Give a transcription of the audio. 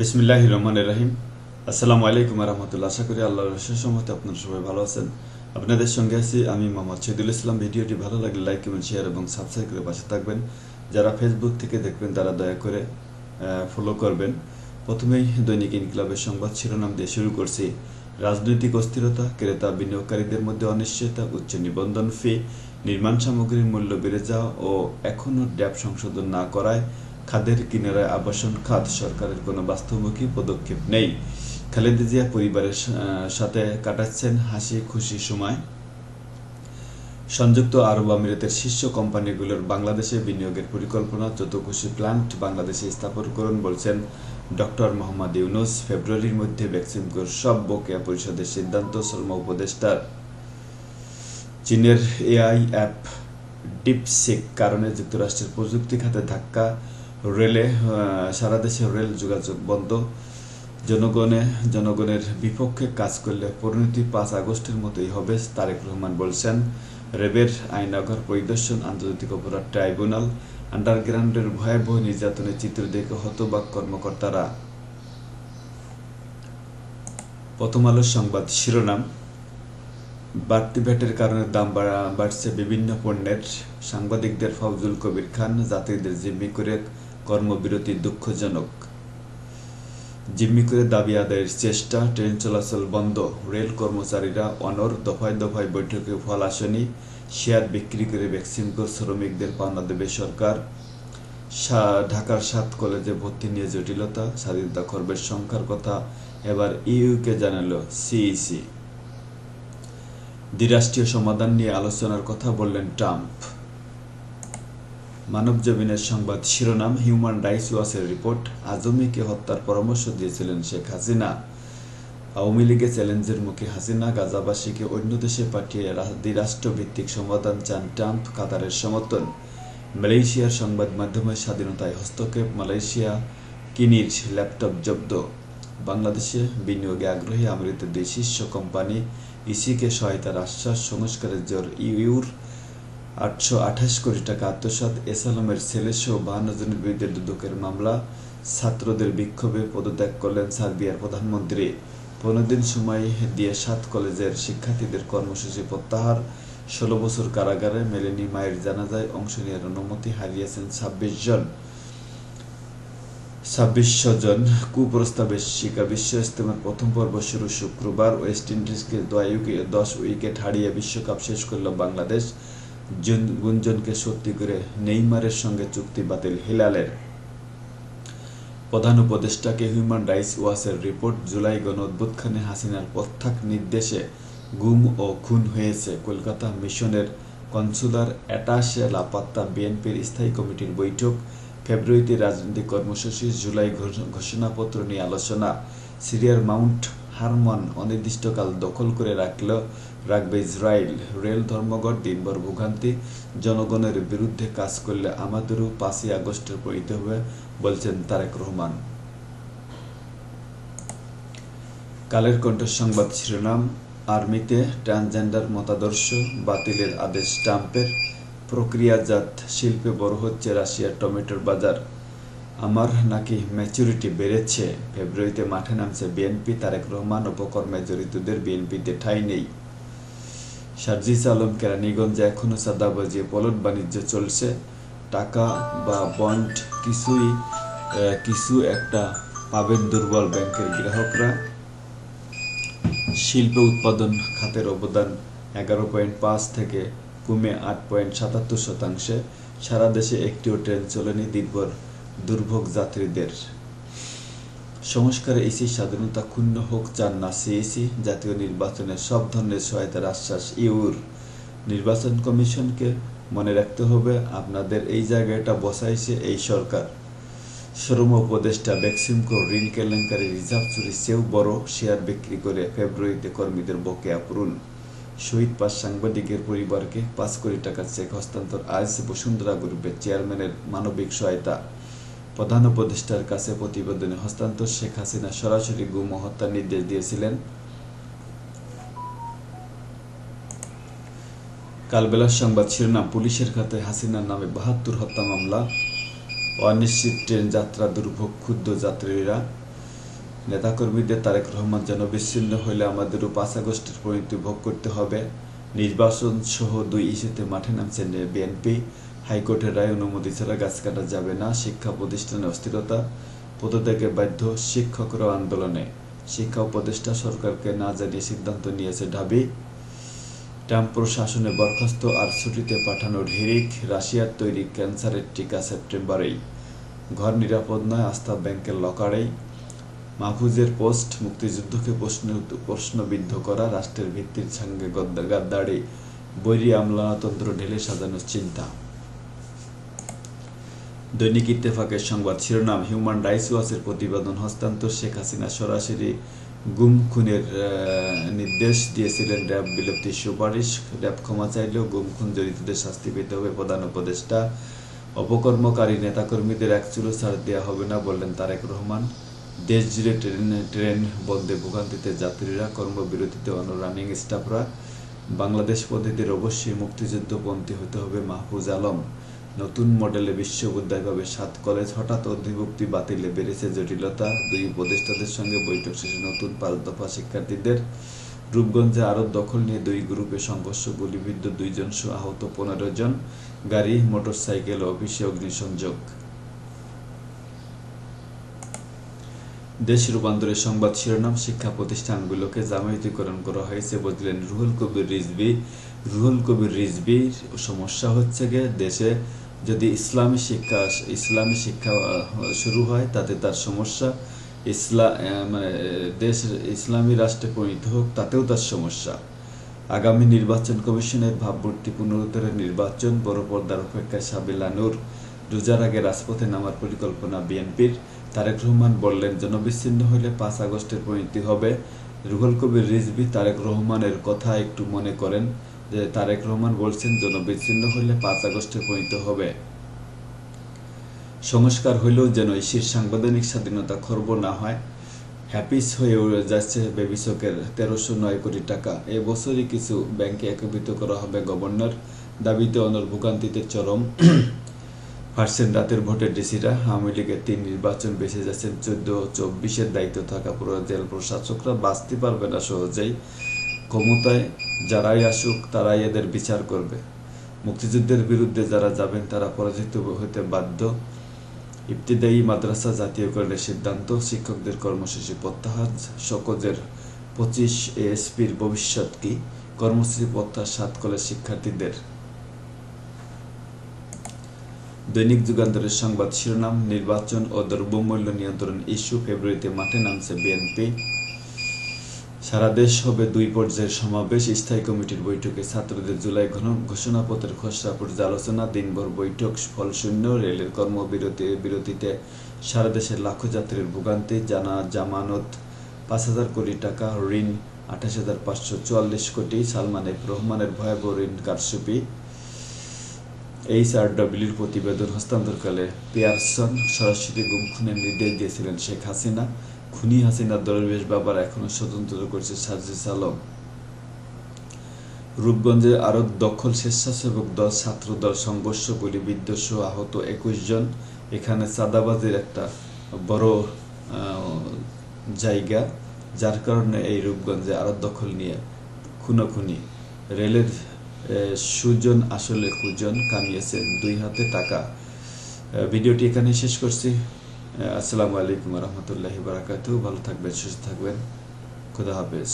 বিসমিল্লাহ রহমান রাহিম। আসসালামু আলাইকুম রহমতুল্লাহ। আশা করি আল্লাহর রসের সমতে আপনারা সবাই ভালো আছেন। আপনাদের সঙ্গে আছি আমি মোহাম্মদ শহীদুল ইসলাম। ভিডিওটি ভালো লাগলে লাইক, কমেন্ট, শেয়ার এবং সাবস্ক্রাইব করে পাশে থাকবেন। যারা ফেসবুক থেকে দেখবেন তারা দয়া করে ফলো করবেন। প্রথমেই দৈনিক ইনকিলাবের সংবাদ শিরোনাম দিয়ে শুরু করছি। রাজনৈতিক অস্থিরতা, ক্রেতা বিনিয়োগকারীদের মধ্যে অনিশ্চয়তা, উচ্চ নিবন্ধন ফি নির্মাণ সামগ্রীর মূল্য বেড়ে যাওয়া ও এখনও ড্যাব সংশোধন না করায় খাদের কিনারায় আবাসন খাত সরকারের কোনো বাস্তবমুখী পদক্ষেপ নেই। খালেদা জিয়া পরিবারের সাথে কাটাচ্ছেন হাসি খুশি সময়। সংযুক্ত আরব আমিরাতের শীর্ষ কোম্পানিগুলোর বাংলাদেশে বিনিয়োগের পরিকল্পনা যত খুশি প্ল্যান্ট বাংলাদেশে স্থাপন করুন বলছেন ডক্টর মোহাম্মদ ইউনুস। ফেব্রুয়ারির মধ্যে ভ্যাকসিনকোর সব বকেয়া পরিষদের সিদ্ধান্ত শ্রম উপদেষ্টার। চীনের এআই অ্যাপ ডিপসিক কারণে যুক্তরাষ্ট্রের প্রযুক্তি খাতে ধাক্কা রেলে সারা দেশে রেল যোগাযোগ বন্ধ। জনগণে, জনগণের বিপক্ষে কাজ করলে পরিণতি পাঁচ আগস্টের মতোই হবে, তারেক রহমান বলছেন। রেবের আইনাগর পরিদর্শন আন্তর্জাতিক অপরাধ ট্রাইব্যুনাল আন্ডারগ্রাউন্ডের ভয়াবহ নির্যাতনের চিত্র দেখে হতবাক কর্মকর্তারা। প্রথম আলোর সংবাদ শিরোনাম, বাড়তি ভ্যাটের কারণে দাম বাড়ছে বিভিন্ন পণ্যের। সাংবাদিকদের ফজলুল কবির খান, যাত্রীদের জিম্মি করে কর্মবিরতি দুঃখজনক। জিম্মি করে দাবি আদায়ের চেষ্টা, ট্রেন চলাচল বন্ধ, রেল কর্মচারীরা অনর দফায় দফায় বৈঠকে ফল আসেনি, শেয়ার বিক্রি করে ভ্যাকসিনকোর শ্রমিকদের পাওনা দেবে সরকার। ঢাকার সাত কলেজে ভর্তি নিয়ে জটিলতা স্বাধীনতা খর্বের সংখ্যার কথা এবার ইউকে জানালো সিইসি। দ্বিরাষ্ট্রীয় সমাধান নিয়ে আলোচনার কথা বললেন ট্রাম্প। মানবজমিনের সংবাদ শিরোনাম হিউম্যান রাইটস ওয়াচের রিপোর্ট। আজমিকে হত্যার পরামর্শ দিয়েছিলেন শেখ হাসিনা। আওয়ামী লীগের চ্যালেঞ্জের মুখে হাসিনা গাজাবাসীকে অন্য দেশে পাঠিয়ে দ্বিরাষ্ট্রভিত্তিক সমাধান চান ট্রাম্প কাতারের সমর্থন। মালয়েশিয়ার সংবাদ মাধ্যমের স্বাধীনতায় হস্তক্ষেপ, মালয়েশিয়া কিনির ল্যাপটপ জব্দ। বাংলাদেশে বিনিয়োগে আগ্রহী আমেরিকার দুই শীর্ষ কোম্পানি ইসিকে সহায়তার আশ্বাস, সংস্কারের জোর ইউর আটশো আঠাশ কোটি টাকা আত্মসাৎ এসালামের ছেলেসহ বাহান্ন জনের বিরুদ্ধে দুদকের মামলা। ছাত্রদের বিক্ষোভে পদত্যাগ করলেন সার্বিয়ার প্রধানমন্ত্রী। পনেরো দিন সময় দিয়ে সাত কলেজের শিক্ষার্থীদের কর্মসূচি প্রত্যাহার। ষোলো বছর কারাগারে মেলেনি মায়ের জানাজায় অংশ নেওয়ার অনুমতি হারিয়েছেন ছাব্বিশ জন। ছাব্বিশশো জন কুপ্রস্তাবের শিকা বিশ্ব ইস্তেমার প্রথম পর্ব শুরু শুক্রবার। ওয়েস্ট ইন্ডিজকে দশ উইকেট হারিয়ে বিশ্বকাপ শেষ করল বাংলাদেশ। গুঞ্জনকে সত্যি করে নেইমারের সঙ্গে চুক্তি বাতিল হিলালের। প্রধান উপদেষ্টাকে হিউম্যান রাইটস ওয়াচের রিপোর্ট জুলাই গণ অভ্যুত্থানে হাসিনার প্রত্যাক নির্দেশে গুম ও খুন হয়েছে। কলকাতা মিশনের কনসুলার অ্যাটাশে লাপাত্তা বিএনপির স্থায়ী কমিটির বৈঠক, ফেব্রুয়ারিতে রাজনৈতিক কর্মসূচি, জুলাই ঘোষণাপত্র নিয়ে আলোচনা, সিরিয়ার মাউন্ট হারমান অনির্দিষ্টকাল দখল করে রাখল, রাখবে ইসরায়েল। রেল ধর্মঘট দিনভর ভোগান্তি, জনগণের বিরুদ্ধে কাজ করলে আমাদেরও পাঁচই আগস্টের পরিতে হবে, বলছেন তারেক রহমান। কালের কণ্ঠ সংবাদ শিরোনাম, আর্মিতে ট্রান্সজেন্ডার মতাদর্শ বাতিলের আদেশ ট্রাম্পের, প্রক্রিয়াজাত শিল্পে বড় হচ্ছে রাশিয়ার টমেটোর বাজার। আমার নাকি ম্যাচুরিটি বেড়েছে। ফেব্রুয়ারিতে মাঠে নামছে বিএনপি তারেক রহমান, উপকর্মে জড়িতদের বিএনপিতে ঠাঁই নেই। সার্জিস আলম, কেরানীগঞ্জে এখনও সাদাবাজি পলট বাণিজ্য চলছে। টাকা বা বন্ড কিছুই কিছু একটা পাবেন দুর্বল ব্যাংকের গ্রাহকরা। শিল্প উৎপাদন খাতের অবদান এগারো পয়েন্ট পাঁচ থেকে কমে আট পয়েন্ট সাতাত্তর শতাংশে। সারা দেশে একটিও ট্রেন চলেনি দিনভর। দুর্ভোগ যাত্রীদের। সংস্কারে ইসি স্বাধীনতা ক্ষুণ্ণ হোক চান না সিইসি জাতীয় নির্বাচনে সব ধরনের সহায়তার আশ্বাস ইউর। নির্বাচন কমিশনকে মনে রাখতে হবে, আপনাদের এই জায়গাটা বসাইছে এই সরকার। শ্রম উপদেষ্টা বেক্সিমকো ঋণ কেলেঙ্কারি রিজার্ভ চুরি চেয়েও বড় শেয়ার বিক্রি করে ফেব্রুয়ারিতে কর্মীদের বকেয়া পূরণ শহীদ পাঁচ সাংবাদিকের পরিবারকে পাঁচ কোটি টাকার চেক হস্তান্তর আজ বসুন্ধরা গ্রুপের চেয়ারম্যানের মানবিক সহায়তা। প্রধান উপদেষ্টার কাছে প্রতিবেদনে হস্তান্তর শেখ হাসিনা সরাসরি গুম হত্যার নির্দেশ দিয়েছিলেন। কালবেলার সংবাদ শিরোনাম, পুলিশের খাতায় হাসিনার নামে বাহাত্তর হত্যা মামলা, অনিশ্চিত ট্রেন যাত্রা দুর্ভোগ ক্ষুদ্র যাত্রীরা। নেতাকর্মীদের তারেক রহমান যেন বিচ্ছিন্ন হইলে আমাদেরও পাঁচ আগস্টের পরিণতি ভোগ করতে হবে। নির্বাচন সহ দুই ইস্যুতে মাঠে নামছে বিএনপি। হাইকোর্টের রায় অনুমতি ছাড়া গাছ কাটা যাবে না শিক্ষা প্রতিষ্ঠানে অস্থিরতা। পদত্যাগে বাধ্য শিক্ষকরা আন্দোলনে। শিক্ষা উপদেষ্টা সরকারকে না জানিয়ে সিদ্ধান্ত নিয়েছে ঢাবি। ট্রাম্প প্রশাসনে বরখাস্ত আর ছুটিতে পাঠানোর হিরিক রাশিয়ার তৈরি ক্যান্সারের টিকা সেপ্টেম্বরেই। ঘর নিরাপদ নয়, আস্থা ব্যাংকের লকারেই। মাহফুজের পোস্ট, মুক্তিযুদ্ধকে প্রশ্ন, প্রশ্নবিদ্ধ করা, রাষ্ট্রের ভিত্তির সঙ্গে গাদ্দারি বৈরী আমলাতন্ত্র ঢেলে সাজানোর চিন্তা। দৈনিক ইত্তেফাকের সংবাদ শিরোনাম হিউম্যান রাইটস ওয়াচের প্রতিবেদন, হস্তান্তর শেখ হাসিনা সরাসরি গুম খুনের নির্দেশ দিয়েছিলেন র্যাব বিলুপ্তির সুপারিশ। র্যাব ক্ষমা চাইলেও গুম খুন জড়িতদের শাস্তি পেতে হবে প্রধান উপদেষ্টা। অপকর্মকারী নেতাকর্মীদের এক চুলো ছাড় দেওয়া হবে না বললেন তারেক রহমান। দেশ জুড়ে ট্রেন ট্রেন বন্ধে ভোগান্তিতে যাত্রীরা, কর্মবিরতিতে অন্য রানিং স্টাফরা। বাংলাদেশ পদ্ধতির অবশ্যই মুক্তিযুদ্ধপন্থী হতে হবে মাহফুজ আলম। নতুন মডেলে বিশ্ববিদ্যালয় পাবে সাত কলেজ হঠাৎ অধিভুক্তি বাতিলে বেড়েছে জটিলতা? দুই উপদেষ্টাদের সঙ্গে বৈঠক শেষে নতুন পাঁচ দফা শিক্ষার্থীদের। রূপগঞ্জে আরব দখল নিয়ে দুই গ্রুপে সংঘর্ষ, গুলিবিদ্ধ দুইজন সহ আহত পনেরো জন। গাড়ি, মোটরসাইকেল অফিসে অগ্নিসংযোগ। দেশ রূপান্তরের সংবাদ শিরোনাম শিক্ষা প্রতিষ্ঠানগুলোকে জামায়াতিকরণ করা হয়েছে বললেন রুহুল কবির রিজবি রুহুল কবির রিজবির সমস্যা হচ্ছে গিয়ে দেশে যদি ইসলামী শিক্ষা ইসলামী শিক্ষা শুরু হয় তাতে তার সমস্যা। ইসলা মানে দেশ ইসলামী রাষ্ট্রে পরিণত হোক তাতেও তার সমস্যা। আগামী নির্বাচন কমিশনের ভাবমূর্তি পুনরুদ্ধারের নির্বাচন, বড় পর্দার অপেক্ষায় সাবিলা নূর। রোজার আগে রাজপথে নামার পরিকল্পনা বিএনপির। তারেক রহমান বললেন, জনবিচ্ছিন্ন হলে পাঁচ আগস্টের পরিণতি হবে। রুহুল কবির রিজবি তারেক রহমানের কথা একটু মনে করেন। যে তারেক রহমান বলছেন, জনবিচ্ছিন্ন হলে পাঁচ আগস্টের পরিণত হবে। সংস্কার হইলেও যেন ইসির সাংবিধানিক স্বাধীনতা খর্ব না হয়, হ্যাপিস হয়ে যাচ্ছে বেবিসকের তেরোশো নয় কোটি টাকা। এবছরই কিছু ব্যাংকে একত্রিত করা হবে গভর্নর। দাবিতে অনর ভোগান্তিতে চরম পার্সেন্ট রাতের ভোটে ডিসিরা আওয়ামী লীগের তিন নির্বাচন বেঁচে যাচ্ছেন চোদ্দ চব্বিশের দায়িত্ব থাকা পুরো জেল প্রশাসকরা বাঁচতে পারবে না সহজেই। ক্ষমতায় যারাই আসুক, তারাই এদের বিচার করবে। মুক্তিযুদ্ধের বিরুদ্ধে যারা যাবেন, তারা পরাজিত হতে বাধ্য। ইবতিদায়ী মাদ্রাসা জাতীয়করণের সিদ্ধান্ত, শিক্ষকদের কর্মসূচি প্রত্যাহার সকজের পঁচিশ এএসপির ভবিষ্যৎ কি? কর্মসূচি প্রত্যাহার সাত কলেজ শিক্ষার্থীদের। দৈনিক যুগান্তরের সংবাদ শিরোনাম, নির্বাচন ও দ্রব্যমূল্য নিয়ন্ত্রণ ইস্যু, ফেব্রুয়ারিতে মাঠে নামছে বিএনপি। সারা দেশ হবে দুই পর্যায়ের সমাবেশ। স্থায়ী কমিটির বৈঠকে ছাত্রদের জুলাই ঘোষণাপত্রের খসড়া পর্যালোচনা দিনভর বৈঠক, ফলশূন্য, রেলের কর্মবিরতি, বিরতিতে সারা দেশের লাখো যাত্রীর ভোগান্তি, জানা জামানত, পাঁচ হাজার কোটি টাকা ঋণ, আঠাশ হাজার পাঁচশো চুয়াল্লিশ কোটি, সালমানের রহমানের ভয়াবহ ঋণ কারসুপি এইচআরডব্লিউর প্রতিবেদন হস্তান্তরকালে পিয়ারসন সরাসরি গুম খুনের নির্দেশ দিয়েছিলেন শেখ হাসিনা। খুনি হাসিনার দরবেশ বাবার এখনও স্বতন্ত্র করছে সাজিস আলম। রূপগঞ্জে আরও দখল স্বেচ্ছাসেবক দল, ছাত্র দল, সংঘর্ষ গুলিবিদ্ধ সহ আহত একুশ জন। এখানে চাঁদাবাজির একটা বড় জায়গা, যার কারণে এই রূপগঞ্জে আরও দখল নিয়ে খুনোখুনি। রেলের সুজন আসলে কুজন কামিয়েছে দুই হাতে টাকা। ভিডিওটি এখানে শেষ করছি। আসসালামু আলাইকুম রহমতুল্লাহি বারাকাতু ভালো থাকবেন সুস্থ থাকবেন খুদা হাফেজ